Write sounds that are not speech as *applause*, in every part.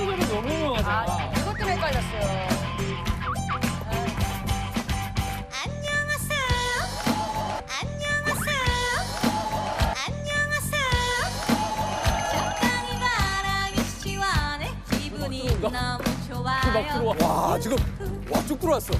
소절이 너무 유명하잖아. 아, 이것 때문에 헷갈렸어요. 안녕하세요. 안녕하세요. 안녕하세요. 적당히 바람이 시원해 기분이 너무 막 좋아요. 들어와. 와 지금 와 쭉 들어왔어.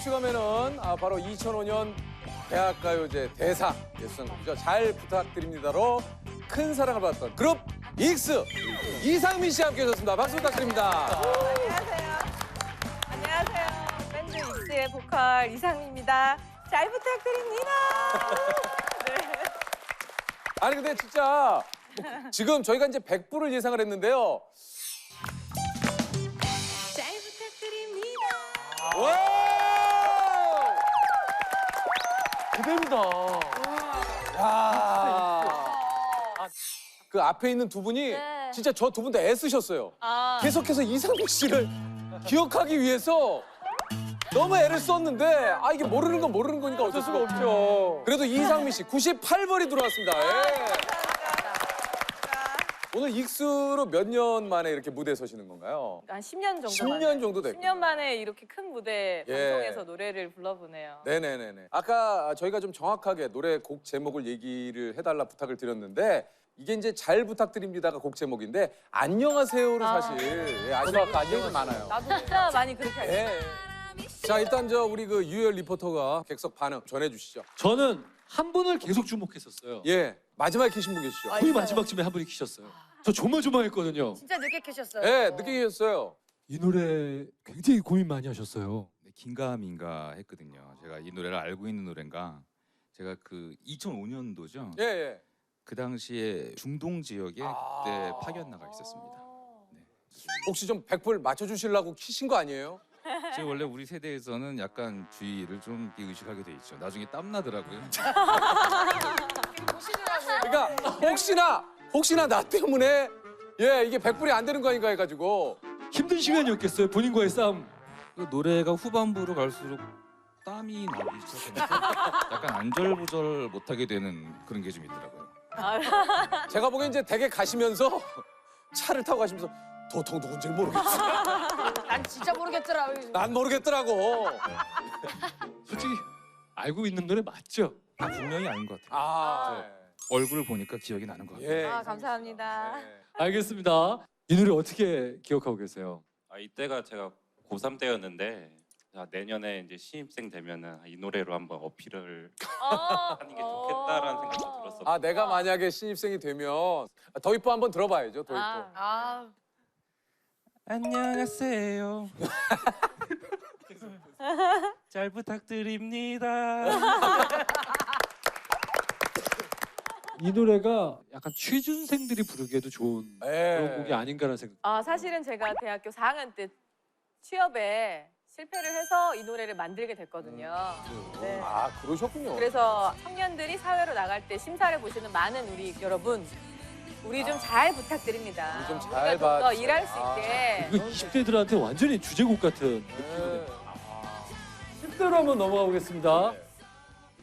팀 슈가맨은 아, 바로 2005년 대학가요제 대상 예수상곡이죠. 잘 부탁드립니다로 큰 사랑을 받았던 그룹 익스 이상민 씨 함께 해주셨습니다. 박수 부탁드립니다. 안녕하세요. 안녕하세요. 밴드 익스의 보컬 이상입니다. 잘 부탁드립니다. *laughs* 아니 근데 진짜 지금 저희가 이제 100불을 예상을 했는데요. 잘 부탁드립니다 와! 그대로다. 야. 그 앞에 있는 두 분이 네. 진짜 저 두 분 다 애쓰셨어요. 아, 계속해서 이상민 씨를 기억하기 위해서 너무 애를 썼는데 아 이게 모르는 건 모르는 거니까 어쩔 수가 없죠. 그래도 이상민 씨 98벌이 들어왔습니다. 예. 오늘 익수로 몇 년 만에 이렇게 무대에 서시는 건가요? 한 10년 정도 10년 만에. 정도 됐군요. 10년 만에 이렇게 큰 무대 예. 방송에서 노래를 불러보네요. 네네네네. 아까 저희가 좀 정확하게 노래 곡 제목을 얘기를 해달라 부탁을 드렸는데 이게 이제 잘 부탁드립니다가 곡 제목인데 안녕하세요로 아. 사실 예, 아시는 아까 분이 많아요. 나도 진짜 많이 그렇게 알죠. 예. 자 일단 저 우리 그 유열 리포터가 객석 반응 전해주시죠. 저는 한 분을 계속 주목했었어요. 예 마지막에 계신 분 계시죠? 거의 마지막쯤에 한 분이 계셨어요. 저 조마조마했거든요. 진짜 늦게 캐셨어요. 예 늦게 계셨어요. 이 노래 굉장히 고민 많이 하셨어요. 네, 긴가민가 했거든요. 제가 이 노래를 알고 있는 노래인가. 제가 그 2005년도죠. 예 예. 그 당시에 중동 지역에 아. 그때 파견 나가 있었습니다. 혹시 좀 100불 맞춰주시려고 키신 거 아니에요? 제가 원래 우리 세대에서는 약간 주의를 좀 의식하게 돼 있죠. 나중에 땀 나더라고요. *laughs* 그러니까 혹시나 혹시나 나 때문에 예 이게 백불이 안 되는 거 아닌가 해가지고 힘든 시간이었겠어요 본인과의 싸움. 그 노래가 후반부로 갈수록 땀이 나기 시작하면서 약간 안절부절 못하게 되는 그런 게 좀 있더라고요. *laughs* 제가 보기엔 이제 댁에 가시면서 차를 타고 가시면서 도통 누군지 모르겠어. *laughs* 난 진짜 모르겠더라. 난 모르겠더라고. 솔직히 알고 있는 노래 맞죠? 아, 분명히 아닌 것 같아요. 아 얼굴을 보니까 기억이 나는 것 같아요. 예. 아, 감사합니다. 예. 알겠습니다. 이 노래 어떻게 기억하고 계세요? 아, 이때가 제가 고3 때였는데 자, 내년에 이제 신입생 되면은 이 노래로 한번 어필을 어, 하는 게 좋겠다라는 생각도 들었었고 아 내가 만약에 신입생이 되면 더 이뻐 한번 들어봐야죠. 더 이뻐. 아. 아, 안녕하세요. *laughs* 잘 부탁드립니다. *laughs* 이 노래가 약간 취준생들이 부르기에도 좋은 예. 그런 곡이 아닌가라는 생각. 아, 사실은 제가 대학교 4학년 때 취업에 실패를 해서 이 노래를 만들게 됐거든요. 네. 아 그러셨군요. 그래서 청년들이 사회로 나갈 때 심사를 보시는 많은 우리 여러분, 우리 좀 잘 부탁드립니다. 우리 좀잘 우리가 좀더 봐주세요. 일할 수 아. 있게. 이거 20대들한테 완전히 주제곡 같은 예. 10대로 한번 넘어가 보겠습니다.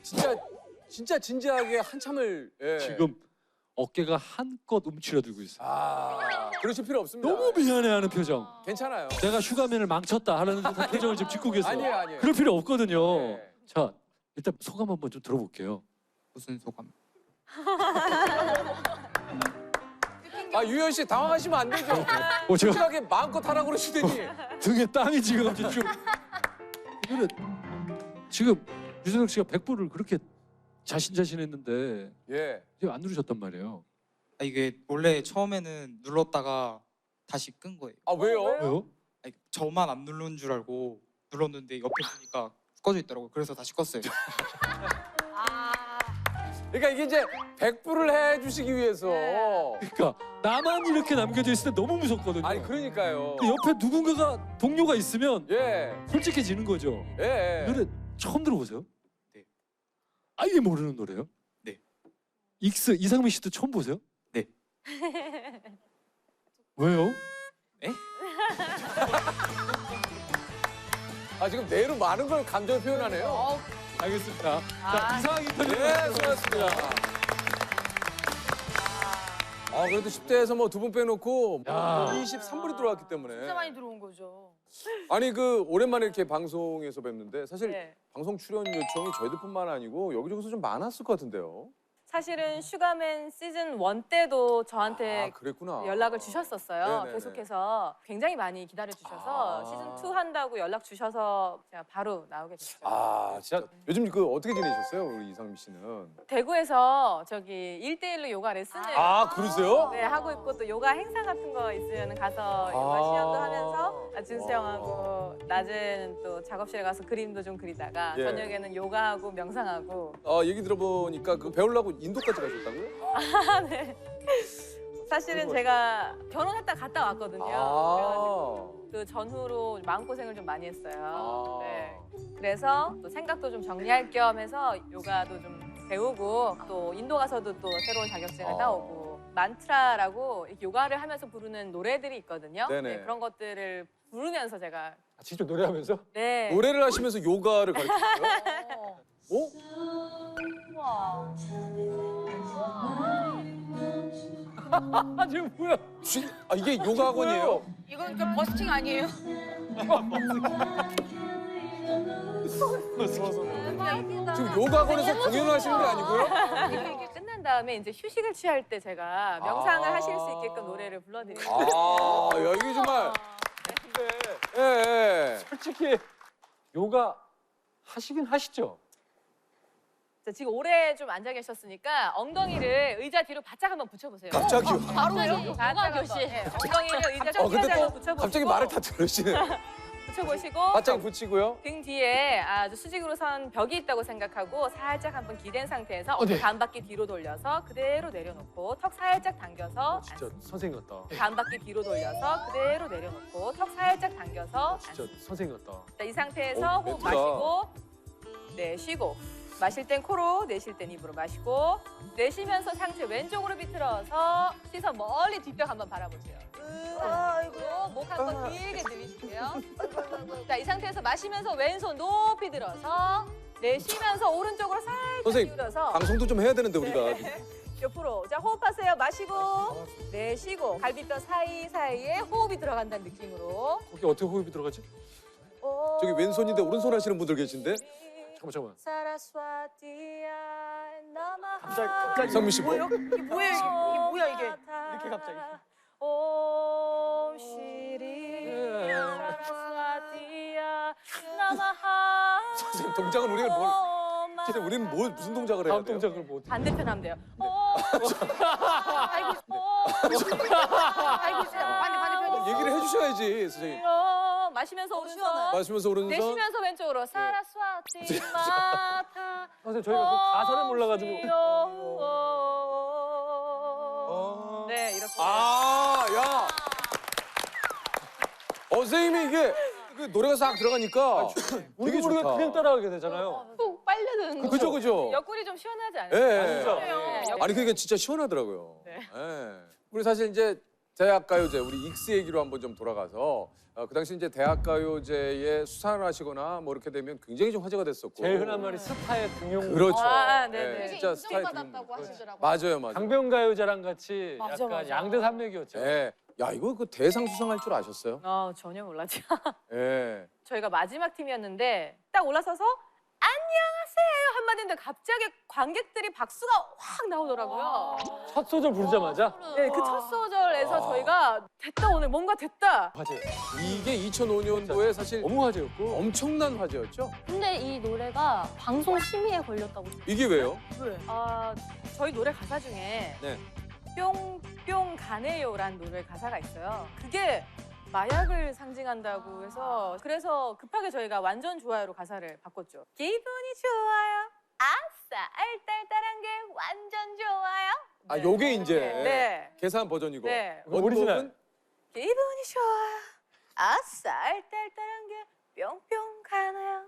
진짜 진짜 진지하게 한참을 예. 지금 어깨가 한껏 움츠려들고 있어요. 아 그러실 필요 없습니다. 너무 미안해하는 표정. 괜찮아요. 내가 휴가면을 망쳤다 하는 듯한 *laughs* 표정을 지금 짓고 계세요. 아니에요 아니에요. 그럴 필요 없거든요. 네. 자, 일단 소감 한번 좀 들어볼게요. 무슨 소감? 아 유현 씨 당황하시면 안 되죠. 어, 제가 솔직하게 마음껏 하라 그러시더니 *laughs* 등에 땀이 지금 갑자기 쭉. 이거는 지금 유재석 씨가 백불을 그렇게 자신자신했는데 예. 지금 안 누르셨단 말이에요. 아, 이게 원래 처음에는 눌렀다가 다시 끈 거예요. 아 왜요? 왜요? 아니, 저만 안 누른 줄 알고 눌렀는데 옆에 보니까 꺼져 있더라고요. 그래서 다시 껐어요. *laughs* 아, 그러니까 이게 이제 백불을 해주시기 위해서. 그러니까 나만 이렇게 남겨져 있을 때 너무 무섭거든요. 아니 그러니까요. 근데 옆에 누군가가 동료가 있으면 예. 솔직해지는 거죠. 예. 이 노래 처음 들어보세요? 네. 아예 모르는 노래요? 네. 익스 이상민 씨도 처음 보세요? 네. *laughs* 왜요? *laughs* 아 지금 내로 많은 걸 감정 표현하네요. 어, 알겠습니다. 아. 자 이상한 인터뷰. 네, 수고하셨습니다. 아 그래도 10대에서 뭐 두 분 빼놓고 야. 23분이 들어왔기 때문에 진짜 많이 들어온 거죠. 아니 그 오랜만에 이렇게 방송에서 뵙는데 사실 네. 방송 출연 요청이 저희들뿐만 아니고 여기저기서 좀 많았을 것 같은데요. 사실은 슈가맨 시즌 1 때도 저한테 아 그랬구나. 연락을 주셨었어요. 네네네. 계속해서 굉장히 많이 기다려 주셔서 아. 시즌 2 한다고 연락 주셔서 제가 바로 나오게 됐죠. 아 진짜 요즘 그 어떻게 지내셨어요 우리 이상미 씨는? 대구에서 저기 1대1로 요가 레슨을 아 그러세요? 네, 하고 있고 또 요가 행사 같은 거 있으면 가서 요가 아. 시연도 하면서 아, 준수 형하고 낮에는 또 작업실에 가서 그림도 좀 그리다가 예. 저녁에는 요가하고 명상하고 어 얘기 들어보니까 그 배우려고 인도까지 가셨다고요? *laughs* 사실은 제가 결혼했다 갔다 왔거든요. 그래가지고 아. 그 전후로 마음고생을 좀 많이 했어요. 아. 네. 그래서 또 생각도 좀 정리할 겸 해서 요가도 좀 배우고 또 인도 가서도 또 새로운 자격증을 아. 따오고 만트라라고 이렇게 요가를 하면서 부르는 노래들이 있거든요. 네네. 그런 것들을 부르면서 제가 아, 직접 노래하면서 네. 노래를 하시면서 요가를 가르쳤어요? *laughs* 어. 어? 우와. 아 *laughs* 지금 뭐야? 쥐- 아 이게 요가 학원이에요? 이건 그 버스팅 아니에요? *laughs* 지금 요가 학원에서 공연을 하시는 게 아니고요? 이게, 끝난 다음에 이제 휴식을 취할 때 제가 명상을 아. 하실 수 있게끔 노래를 불러드릴게요. 아, 야, 이게 정말. 예, 예. 솔직히 요가 하시긴 하시죠? 자, 지금 오래 좀 앉아 계셨으니까 엉덩이를 의자 뒤로 바짝 한번 붙여보세요. 갑자기요? 바로요? 바짝. 한번, 네, 엉덩이를 의자 어, 근데 끝까지 한번 또 붙여보시고 갑자기 말을 다 들으시네. *laughs* 붙여보시고 바짝 붙이고요. 등 뒤에 아주 수직으로 선 벽이 있다고 생각하고 살짝 한번 기댄 상태에서 어, 네. 어깨 반 바퀴 뒤로 돌려서 그대로 내려놓고 턱 살짝 당겨서 진짜 선생님 같다. 반 바퀴 뒤로 돌려서 그대로 내려놓고 턱 살짝 당겨서 진짜 선생님 같다. 자, 이 상태에서 어, 호흡. 마시고 네 쉬고 마실 땐 코로, 내쉴 땐 입으로 마시고 내쉬면서 상체 왼쪽으로 비틀어서 시선 멀리 뒷벽 한번 바라보세요. 아이고 목 한번 길게 들이실게요. 자, 이 상태에서 마시면서 왼손 높이 들어서 내쉬면서 오른쪽으로 살짝 선생님, 기울여서 방송도 좀 해야 되는데 우리가. 네. *laughs* 옆으로. 자, 호흡하세요. 마시고 내쉬고 갈비뼈 사이사이에 호흡이 들어간다는 느낌으로. 거기 어떻게 호흡이 들어가지? 저기 왼손인데 오른손 하시는 분들 계신데. 잠깐만 잠깐만. 사라스와티아 나마하 갑자기- 갑자기 이상민 씨 뭐? 이게 뭐야 이게? 이게 뭐야 이게? 이렇게 갑자기. 옴 시리 사라스와티아 나마하 선생님 동작은 우리가 뭘? 옴 진짜 우리는 뭘 무슨 동작을 해야 다음 돼요? 동작을 뭐 어떻게? 반대편 하면 돼요. 옴 *laughs* 아이고 아이고 반대 반대편. 얘기를 해주셔야지 선생님. 어, 마시면서 오른손 마시면서 오른손. 내쉬면서 왼쪽으로 사라스와티 마타 선생님 저희가 그 가사를 몰라가지고. 네 이렇게 아, 야. 어, 선생님이 이게 그 노래가 싹 들어가니까 되게 우리 우리가 좋다. 그냥 따라하게 되잖아요. 푹 빨려드는 거. 그죠, 그죠. 옆구리 좀 시원하지 예. 않아요? 예. 진짜. 네, 옆- 아니 그게 진짜 시원하더라고요. 네. 예. 우리 사실 이제 대학가요제 우리 익스 얘기로 한번 좀 돌아가서 어, 그 당시 이제 대학가요제에 수상을 하시거나 뭐 이렇게 되면 굉장히 좀 화제가 됐었고. 제일 흔한 말이 스타의 등용. 그렇죠. 아, 네네. 예, 되게 진짜 스타일 인정받았다고 등용. 하시더라고요. 맞아요, 맞아요. 강변가요제랑 같이 맞아, 약간 맞아. 양대 산맥이었죠. 예. 야 이거 그 대상 수상할 줄 아셨어요? 어, 전혀 몰랐죠. 예. *laughs* 저희가 마지막 팀이었는데 딱 올라서서 안녕 하세요 한마디인데 갑자기 관객들이 박수가 확 나오더라고요. 첫 소절 부르자마자 네, 그 첫 소절에서 저희가 됐다 오늘 뭔가 됐다. 화제. 이게 2005년도에 사실 너무 화제였고. 엄청난 화제였죠. 근데 이 노래가 방송 심의에 걸렸다고 이게 왜요? 아, 저희 노래 가사 중에 네. 뿅뿅 가네요라는 노래 가사가 있어요. 그게 마약을 상징한다고 해서 그래서 급하게 저희가 완전 좋아요로 가사를 바꿨죠. 기분이 좋아요. 아싸 알딸딸한 게 완전 좋아요. 아 요게 이제 네. 계산 버전이고. 네. 그거 오리지널. 기분이 좋아요. 아싸 알딸딸한 게 뿅뿅 가네요.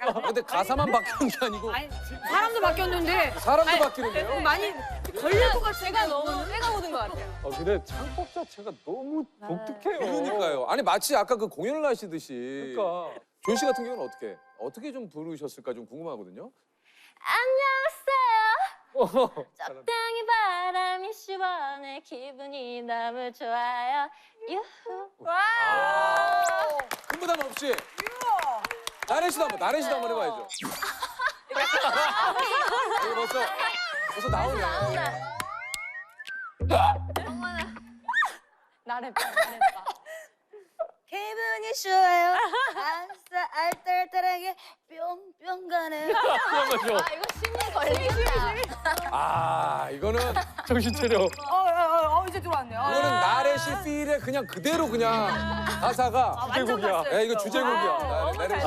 아, 근데 가사만 바뀌는 게 아니고 아니 사람도 바뀌었는데 사람도 아니, 바뀌는데요. 많이 걸릴 것 같아. 제가 너무 때가 묻은 것 같아요. 아, 근데 창법 자체가 너무 아, 독특해요. 그러니까요. 아니 마치 아까 그 공연을 하시듯이. 그러니까. 조이 씨 같은 경우는 어떻게 어떻게 좀 부르셨을까 좀 궁금하거든요. 안녕하세요 적당히 바람이 시원해 기분이 너무 좋아요 유후 와. 큰 부담 없이. 나래 씨도 한번 나래 씨도 한번 해봐야죠. 여기 벌써 벌써 나오네. 나래빠 나래빠 기분이 좋아요. 아싸 알딸딸하게 뿅뿅 가네. 잠깐만요. *laughs* 아 이거 심의에 걸리겠다 아 이거는 정신 차려. 어, 어, 어, 어, 이제 들어왔네요. 이거는 나래 씨 필에 그냥 그대로 그냥 가사가. 완전 주제곡이야. 갔어요, 야 이거. 주제곡이야. 와, 나래, 너무 나래 잘 씨.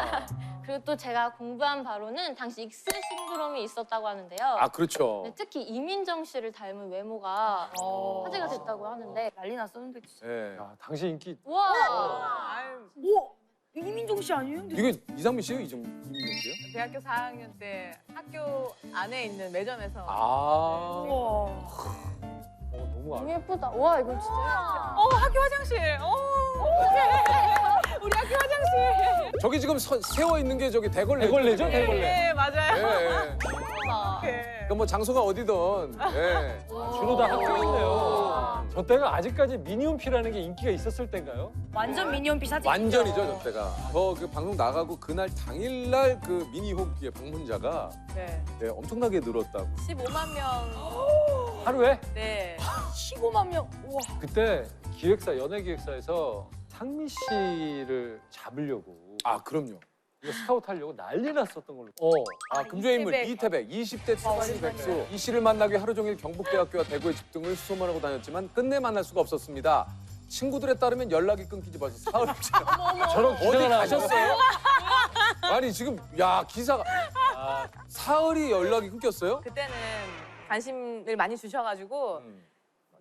아, 그리고 또 제가 공부한 바로는 당시 익스 신드롬이 있었다고 하는데요 아 그렇죠. 네, 특히 이민정 씨를 닮은 외모가 화제가 됐다고 하는데 난리 났었는데 진짜. 예. 야, 당시 인기 와 아유, 오 이민종 씨 아니에요? 이거 이상민 씨요? 이정 이민정 씨요? 대학교 4학년 때 학교 안에 있는 매점에서 아. 우와. 어, 너무 너무 아. 예쁘다 와 이거 진짜 어 학교 화장실. 어 어떡해. 우리 학교 화장실. 저기 지금 서, 세워 있는 게 저기 대걸레. 대걸레죠? 예. 대걸레. 네 예. 맞아요. 예. 어떡해. 그뭐 장소가 어디든. 예. 주로 다 학교였네요. 저 때가 아직까지 미니홈피라는 게 인기가 있었을 때인가요? 완전 미니언피 사진. 완전이죠, 저 때가. 저 그 방송 나가고 그날 당일날 그 미니홈피의 방문자가 네. 네, 엄청나게 늘었다고. 15만 명. 하루에? 네. 15만 명. 우와. 그때 기획사 연예 기획사에서 상미 씨를 잡으려고 아, 그럼요. 이거 스카우트 하려고 난리 났었던 걸로. 어. 아, 금주의 인물 이태백. 이태백, 20대 초반의 백수. 이 씨를 만나기 하루 종일 경북대학교와 대구의 집 등을 수소문 하고 다녔지만 끝내 만날 수가 없었습니다. 친구들에 따르면 연락이 끊기지 벌써 사흘째. *laughs* 저런 어디 기사가 나와서. 가셨어요? 아니 지금 야 기사가 아, 사흘이 연락이 끊겼어요? 그때는 관심을 많이 주셔가지고 음.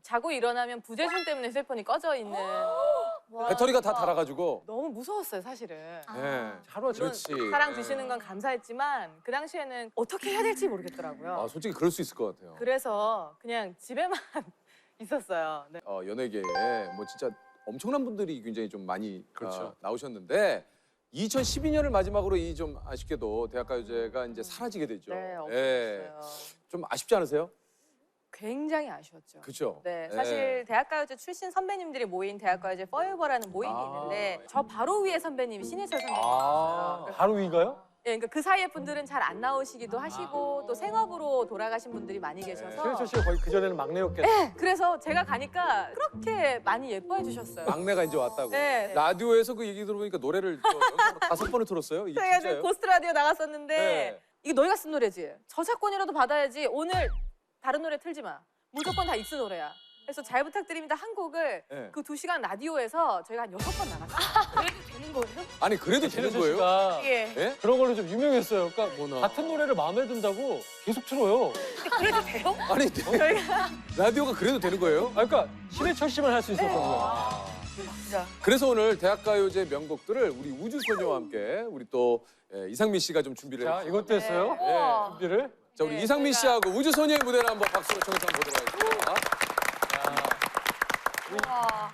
자고 일어나면 부재중 때문에 휴대폰이 꺼져 있는 *laughs* 배터리가 다 닳아가지고. 너무 무서웠어요, 사실은. 예. 하루아침에 그렇지. 사랑 예. 주시는 건 감사했지만 그 당시에는 어떻게 해야 될지 모르겠더라고요. 아, 솔직히 그럴 수 있을 것 같아요. 그래서 그냥 집에만 *laughs* 있었어요. 네. 어, 연예계에 뭐 진짜 엄청난 분들이 굉장히 좀 많이 그렇죠. 어, 나오셨는데 2012년을 마지막으로 이 좀 아쉽게도 대학가요제가 이제 사라지게 되죠. 네, 예. 없어졌어요. 좀 아쉽지 않으세요? 굉장히 아쉬웠죠. 그렇죠. 네, 예. 사실 대학가요제 출신 선배님들이 모인 대학가요제 퍼에버라는 모임이 아. 있는데 저 바로 위에 선배님이 신해철 선배님이었어요. 아. 바로 위인가요? 예, 그러니까 그 사이에 분들은 잘 안 나오시기도 하시고 또 생업으로 돌아가신 분들이 많이 계셔서 최현철 씨가 거의 그 전에는 막내였겠네. 그래서 제가 가니까 그렇게 많이 예뻐해 주셨어요. 막내가 이제 왔다고. 네. 라디오에서 그 얘기 들어보니까 노래를 저 연속으로 *laughs* 다섯 번을 들었어요. 이게 제가 지금 진짜예요? 고스트 라디오 나갔었는데 네. 이거 너희가 쓴 노래지. 저작권이라도 받아야지. 오늘 다른 노래 틀지 마. 무조건 다 익스 노래야. 그래서 잘 부탁드립니다 한 곡을 네. 그 두 시간 라디오에서 저희가 한 여섯 번 나갔어요. 그래도 되는 거예요? 아니 그래도 되는 거예요? 예. 예? 그런 걸로 좀 유명했어요. 그러니까 뭐나? 같은 노래를 마음에 든다고 계속 틀어요. 그래도 돼요? 아니 네. 라디오가 그래도 되는 거예요? 아, 그러니까 신해철 씨만 할 수 있었던 거예요. 진짜. 그래서 오늘 대학가요제 명곡들을 우리 우주소녀와 함께 우리 또 예, 이상민 씨가 좀 준비를 자, 해주셨어요. 이것도 했어요? 네. 우와. 준비를. 자 우리 네, 이상민 저희가- 씨하고 우주소녀의 무대를 한번 박수로 한번 보도록 하겠습니다. 와. 와.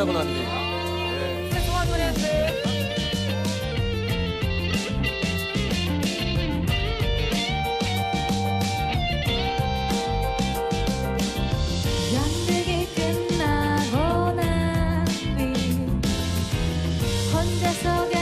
끝나고 난 뒤. 연극이 끝나고 혼자서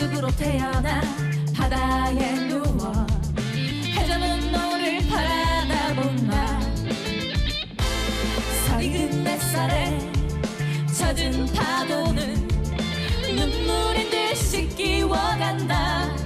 모습으로 태어나 바다에 누워 해저는 너를 바라다본 나 서익은 뱃살에 젖은 파도는 눈물인 듯이 끼워간다